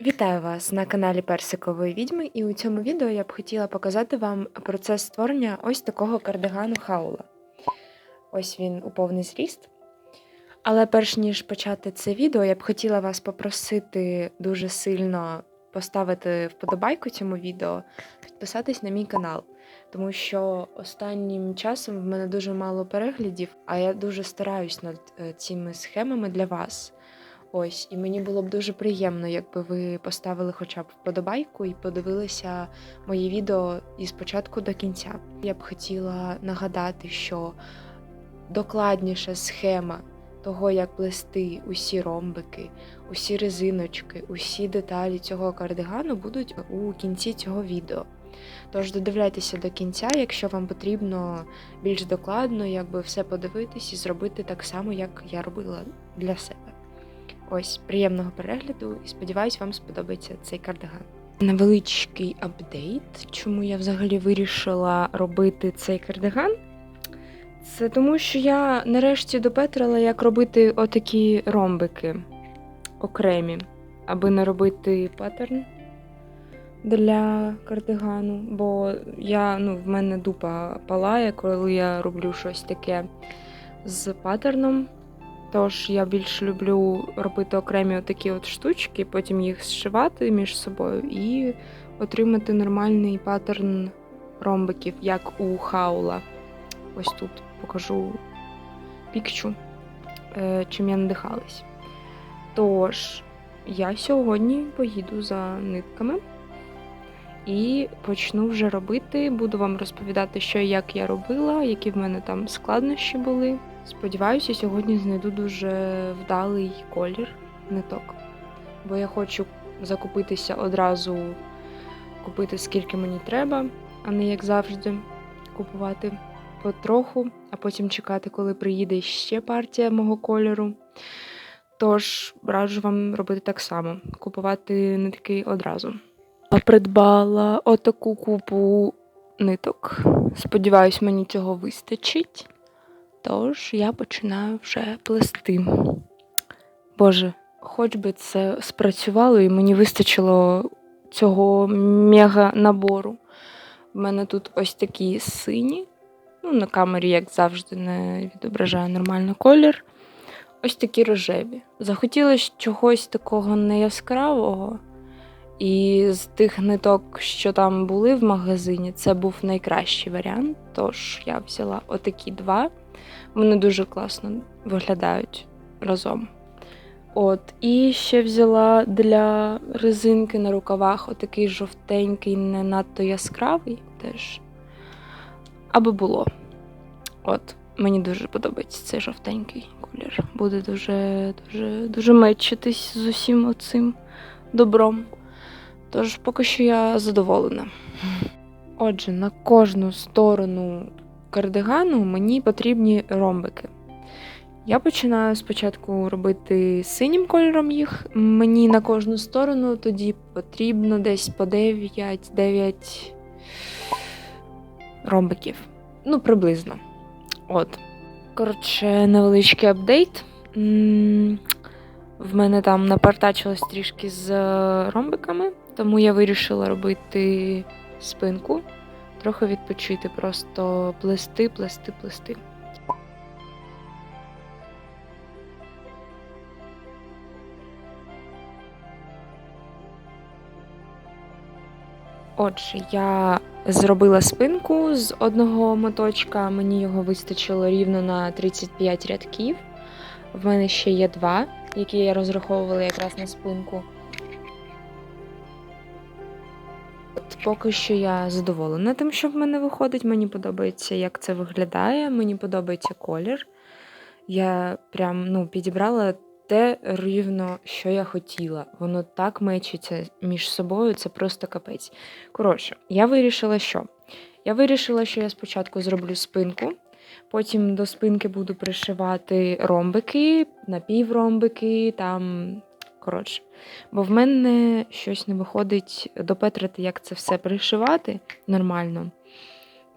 Вітаю вас на каналі Персикової відьми, і у цьому відео я б хотіла показати вам процес створення ось такого кардигану хаула. Ось він у повний зріст. Але перш ніж почати це відео, я б хотіла вас попросити дуже сильно поставити вподобайку цьому відео, підписатись на мій канал. Тому що останнім часом в мене дуже мало переглядів, а я дуже стараюсь над е, цими схемами для вас. Ось, і мені було б дуже приємно, якби ви поставили хоча б вподобайку і подивилися моє відео із початку до кінця. Я б хотіла нагадати, що докладніша схема того, як плести усі ромбики, усі резиночки, усі деталі цього кардигану будуть у кінці цього відео. Тож додивляйтеся до кінця, якщо вам потрібно більш докладно, якби все подивитись і зробити так само, як я робила для себе. Ось, приємного перегляду і сподіваюсь, вам сподобається цей кардиган. Невеличкий апдейт, чому я взагалі вирішила робити цей кардиган. Це тому, що я нарешті допетрила, як робити отакі ромбики окремі, аби не робити паттерн для кардигану. Бо я, ну, в мене дупа палає, коли я роблю щось таке з паттерном. Тож я більше люблю робити окремі такі от штучки, потім їх зшивати між собою і отримати нормальний паттерн ромбиків, як у хаула. Ось тут покажу пікчу, е, чим я надихалась. Тож, я сьогодні поїду за нитками і почну вже робити. Буду вам розповідати, що і як я робила, які в мене там складнощі були. Сподіваюся, сьогодні знайду дуже вдалий колір ниток. Бо я хочу закупитися одразу, купити скільки мені треба, а не як завжди, купувати потроху, а потім чекати, коли приїде ще партія мого кольору. Тож раджу вам робити так само: купувати нитки одразу. А придбала отаку купу ниток. Сподіваюсь, мені цього вистачить. Тож я починаю вже плести. Боже, хоч би це спрацювало, і мені вистачило цього мега набору. У мене тут ось такі сині. Ну, на камері, як завжди, не відображає нормально колір. Ось такі рожеві. Захотілося чогось такого неяскравого. І з тих ниток, що там були в магазині, це був найкращий варіант. Тож я взяла отакі два. Вони дуже класно виглядають разом. От, І ще взяла для резинки на рукавах отакий жовтенький, не надто яскравий теж. Аби було. От, Мені дуже подобається цей жовтенький колір. Буде дуже дуже, дуже мечитись з усім оцим добром. Тож, поки що я задоволена. Отже, на кожну сторону кардигану мені потрібні ромбики. Я починаю спочатку робити синім кольором їх. Мені на кожну сторону тоді потрібно десь по 9-9 ромбиків. Ну, приблизно. От. Коротше, невеличкий апдейт. В мене там напартачилось трішки з ромбиками, тому я вирішила робити спинку трохи відпочити, просто плести, плести, плести. Отже, я зробила спинку з одного моточка, мені його вистачило рівно на 35 рядків. В мене ще є два, які я розраховувала якраз на спинку. Поки що я задоволена тим, що в мене виходить. Мені подобається, як це виглядає, мені подобається колір. Я прям ну, підібрала те рівно, що я хотіла. Воно так мечиться між собою, це просто капець. Коротше, я вирішила, що? Я вирішила, що я спочатку зроблю спинку, потім до спинки буду пришивати ромбики, напівромбики, там коротше. Бо в мене щось не виходить допетрити, як це все пришивати нормально.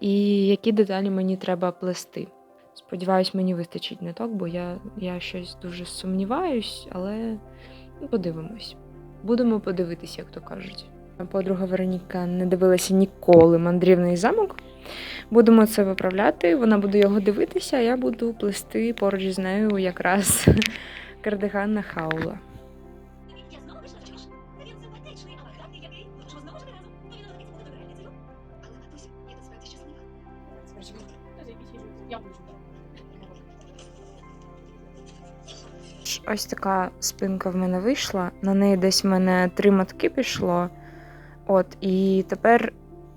І які деталі мені треба плести. Сподіваюсь, мені вистачить ниток, бо я я щось дуже сумніваюсь, але подивимось. будемо подивитися, як то кажуть. Подруга Вероніка не дивилася ніколи мандрівний замок. Будемо це виправляти. Вона буде його дивитися, а я буду плести поруч з нею якраз кардиган на хаула. Ось така спинка в мене вийшла. На неї десь в мене три мотки пішло. От, і тепер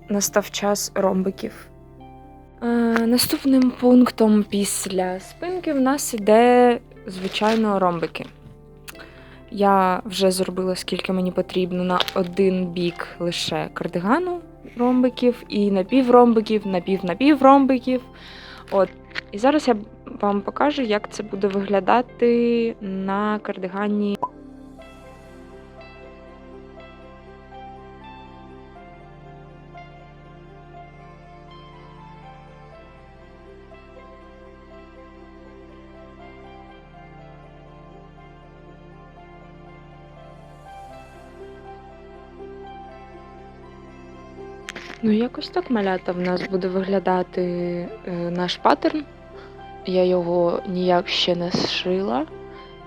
настав час ромбиків. Е, наступним пунктом після спинки в нас іде, звичайно, ромбики. Я вже зробила скільки мені потрібно на один бік лише кардигану ромбиків, і напівромбиків, напів-напівромбиків. От. І зараз я вам покажу, як це буде виглядати на кардигані. Ну, якось так малята в нас буде виглядати е, наш паттерн. Я його ніяк ще не зшила.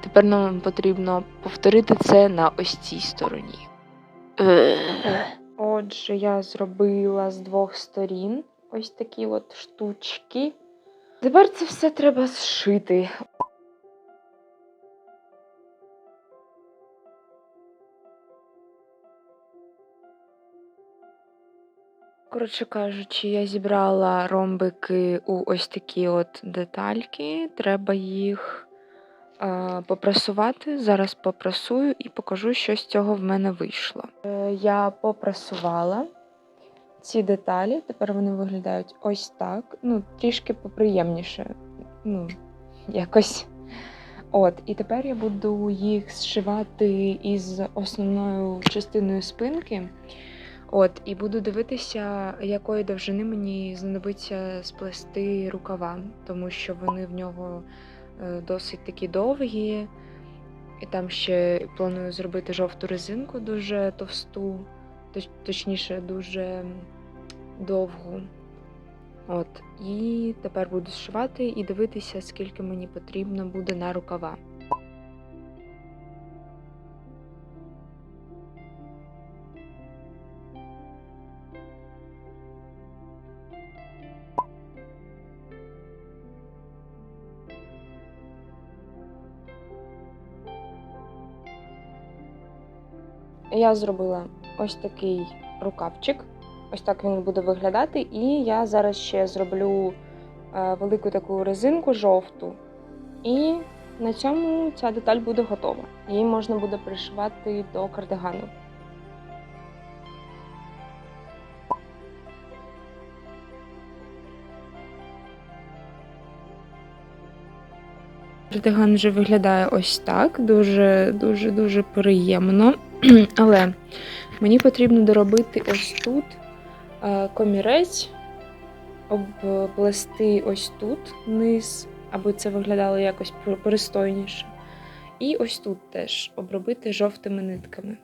Тепер нам потрібно повторити це на ось цій стороні. Отже, я зробила з двох сторін ось такі от штучки. Тепер це все треба зшити. Коротше кажучи, я зібрала ромбики у ось такі от детальки. Треба їх е, попрасувати. Зараз попрасую і покажу, що з цього в мене вийшло. Е, я попрасувала ці деталі. Тепер вони виглядають ось так. Ну, трішки поприємніше. Ну, якось. От, і тепер я буду їх зшивати із основною частиною спинки. От, і буду дивитися, якої довжини мені знадобиться сплести рукава, тому що вони в нього е, досить такі довгі. І там ще планую зробити жовту резинку дуже товсту, точ- точніше, дуже довгу. От, і тепер буду зшивати і дивитися, скільки мені потрібно буде на рукава. Я зробила ось такий рукавчик. Ось так він буде виглядати. І я зараз ще зроблю е, велику таку резинку жовту. І на цьому ця деталь буде готова. Її можна буде пришивати до кардигану. Кардиган вже виглядає ось так, дуже дуже дуже приємно. Але мені потрібно доробити ось тут е, комірець, обплести ось тут низ, аби це виглядало якось пристойніше. І ось тут теж обробити жовтими нитками.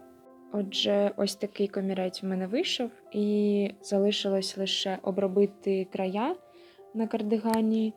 Отже, ось такий комірець у мене вийшов, і залишилось лише обробити края на кардигані